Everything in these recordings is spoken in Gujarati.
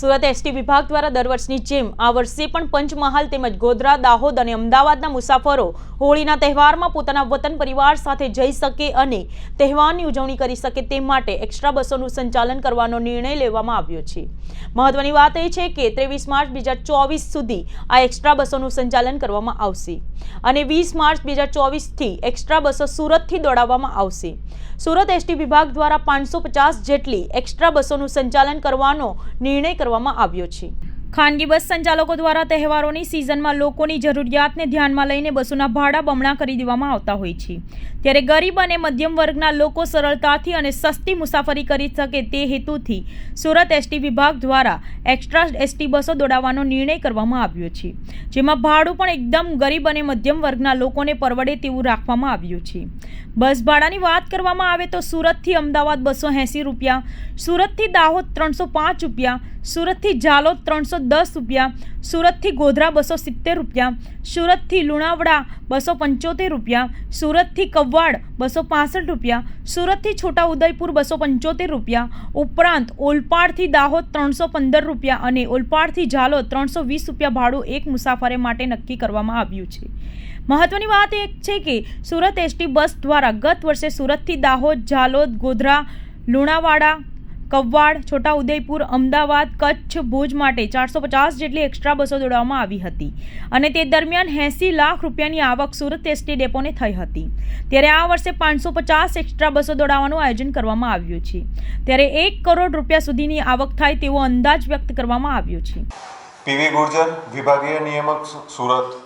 સુરત એસટી વિભાગ દ્વારા દર વર્ષની જેમ આ વર્ષે પણ પંચમહાલ તેમજ ગોધરા, દાહોદ અને અમદાવાદના મુસાફરો હોળીના તહેવારમાં પોતાના વતન પરિવાર સાથે જઈ શકે અને તહેવારની ઉજવણી કરી શકે તે માટે એક્સ્ટ્રા બસોનું સંચાલન કરવાનો નિર્ણય લેવામાં આવ્યો છે. મહત્વની વાત એ છે કે ત્રેવીસ માર્ચ બે હજાર ચોવીસ સુધી આ એક્સ્ટ્રા બસોનું સંચાલન કરવામાં આવશે અને વીસ માર્ચ બે હજાર ચોવીસથી એક્સ્ટ્રા બસો સુરતથી દોડાવવામાં આવશે. સુરત એસટી વિભાગ દ્વારા પાંચસો પચાસ જેટલી એક્સ્ટ્રા બસોનું સંચાલન કરવાનો નિર્ણય કરવામાં આવ્યો છે. ખાનગી બસ સંચાલકો દ્વારા તહેવારોની સિઝનમાં લોકોની જરૂરિયાતને ધ્યાનમાં લઈને બસોના ભાડા બમણા કરી દેવામાં આવતા હોય છે. ત્યારે ગરીબ અને મધ્યમ વર્ગના લોકો સરળતાથી અને સસ્તી મુસાફરી કરી શકે તે હેતુથી સુરત એસટી વિભાગ દ્વારા એક્સ્ટ્રા એસટી બસો દોડાવવાનો નિર્ણય કરવામાં આવ્યો છે. જેમાં ભાડું પણ એકદમ ગરીબ અને મધ્યમ વર્ગના લોકોને પરવડે તેવું રાખવામાં આવ્યું છે. બસ ભાડાની વાત કરવામાં આવે તો સુરતથી અમદાવાદ બસો એંસી રૂપિયા, સુરતથી દાહોદ ત્રણસો પાંચ રૂપિયા, સુરતથી જાલોદ ત્રણસો દસ રૂપિયા, સુરતથી ગોધરા બસો સિત્તેર રૂપિયા, સુરતથી લુણાવડા બસો પંચોતેર રૂપિયા, સુરતથી કવ્વાડ બસો પાસઠ રૂપિયા, સુરતથી છોટા ઉદયપુર બસો પંચોતેર રૂપિયા, ઉપરાંત ઓલપાડથી દાહોદ ત્રણસો પંદર રૂપિયા અને ઓલપાડથી ઝાલોદ ત્રણસો વીસ રૂપિયા ભાડું એક મુસાફરે માટે નક્કી કરવામાં આવ્યું છે. મહત્વની વાત એ છે કે સુરત એસટી બસ દ્વારા ગત વર્ષે સુરતથી દાહોદ, ઝાલોદ, ગોધરા, લુણાવાડા કવ્વાડ છોટા ઉદયપુર અમદાવાદ, કચ્છ, ભુજ માટે ચારસો પચાસ જેટલી એક્સ્ટ્રા બસો દોડાવવામાં આવી હતી. અને તે દરમિયાન એંસી લાખ રૂપિયાની આવક સુરત એસટી ડેપોને થઈ હતી. ત્યારે આ વર્ષે પાંચસો પચાસ એક્સ્ટ્રા બસો દોડાવવાનું આયોજન કરવામાં આવ્યું છે. ત્યારે એક કરોડ રૂપિયા સુધીની આવક થાય તેવો અંદાજ વ્યક્ત કરવામાં આવ્યો છે. પીવી ગુર્જર, વિભાગીય નિયામક, સુરત.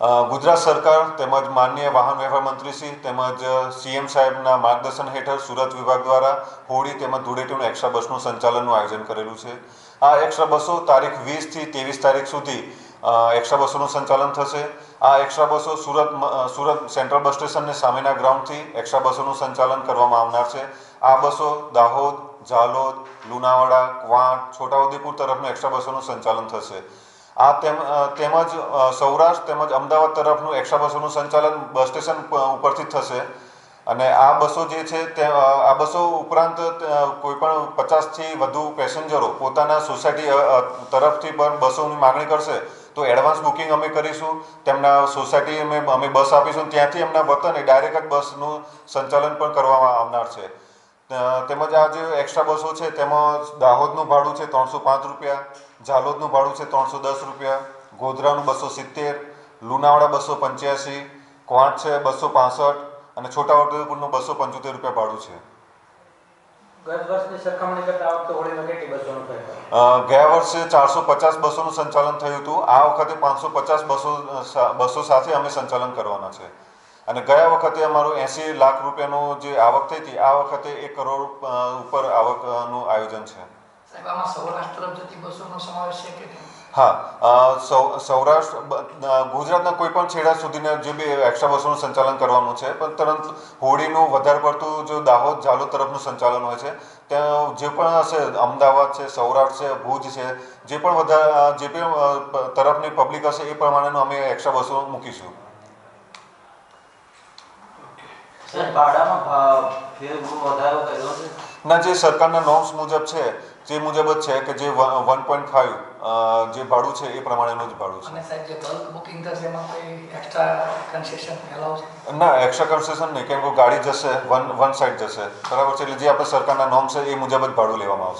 ગુજરાત સરકાર તેમજ માનનીય વાહન વ્યવહાર મંત્રીશ્રી તેમજ સીએમ સાહેબના માર્ગદર્શન હેઠળ સુરત વિભાગ દ્વારા હોળી તેમજ ધૂળેટીનું એક્સ્ટ્રા બસનું સંચાલનનું આયોજન કરેલું છે. આ એક્સ્ટ્રા બસો તારીખ વીસથી ત્રેવીસ તારીખ સુધી એક્સ્ટ્રા બસોનું સંચાલન થશે. આ એક્સ્ટ્રા બસો સુરત સુરત સેન્ટ્રલ બસ સ્ટેશનને સામેના ગ્રાઉન્ડથી એક્સ્ટ્રા બસોનું સંચાલન કરવામાં આવનાર છે. આ બસો દાહોદ, ઝાલોદ, લુણાવાડા, ક્વાંટ, છોટાઉદેપુર તરફનું એક્સ્ટ્રા બસોનું સંચાલન થશે. આ તેમ તેમજ સૌરાષ્ટ્ર તેમજ અમદાવાદ તરફનું એક્સ્ટ્રા બસોનું સંચાલન બસ સ્ટેશન ઉપરથી થશે. અને આ બસો જે છે તે આ બસો ઉપરાંત કોઈપણ કોઈ પણ પચાસથી વધુ પેસેન્જરો પોતાના સોસાયટી તરફથી પણ બસોની માગણી કરશે, તો એડવાન્સ બુકિંગ અમે કરીશું. તેમના સોસાયટી અમે અમે બસ આપીશું. ત્યાંથી એમના એ ડાયરેક્ટ બસનું સંચાલન પણ કરવામાં આવનાર છે. તેમજ આ જે એક્સ્ટ્રા બસો છે તેમાં દાહોદનું ભાડું છે ત્રણસો પાંચ રૂપિયા ઝાલોદનું ભાડું છે ત્રણસો દસ રૂપિયા ગોધરાનું બસો સિત્તેર લુણાવાડા બસો પંચ્યાસી ક્વાંટ છે બસો પાસઠ અને છોટાઉદેપુરનું બસો પંચોતેર રૂપિયા ભાડું છે. ગયા વર્ષે ચારસો પચાસ બસોનું સંચાલન થયું હતું. આ વખતે પાંચસો પચાસ બસો બસો સાથે અમે સંચાલન કરવાના છે. અને ગયા વખતે અમારું એંસી લાખ રૂપિયાનું જે આવક થઈ હતી આ વખતે એક કરોડ ઉપર આવકનું આયોજન છે. હા સૌરાષ્ટ્ર ગુજરાતના કોઈ પણ છેડા સુધીના જે બી એક્સ્ટ્રા બસોનું સંચાલન કરવાનું છે પણ તરત હોળીનું વધારે પડતું જો દાહોદ ઝાલોદ તરફનું સંચાલન હોય છે ત્યાં જે પણ હશે અમદાવાદ છે સૌરાષ્ટ્ર છે ભુજ છે જે પણ વધારે જે પણ તરફની પબ્લિક હશે એ પ્રમાણેનું અમે એક્સ્ટ્રા બસો મૂકીશું. ના જે સરકારના નોર્મ્સ મુજબ છે જે મુજબ જ છે કે જે વન પોઈન્ટ ફાઇવ જે ભાડું છે એ પ્રમાણેનું જ ભાડું છે. અને સાહેબ જે બલ્ક બુકિંગ થશે એમાં કોઈ એક્સ્ટ્રા કન્સેશન એલાઉ છે? ના એક્સ્ટ્રા કન્સેશન નહીં કેમ કે ગાડી જશે વન વન સાઈડ જશે. બરાબર છે? એટલે જે આપણે સરકારના નોર્મ છે એ મુજબ જ ભાડું લેવામાં આવશે.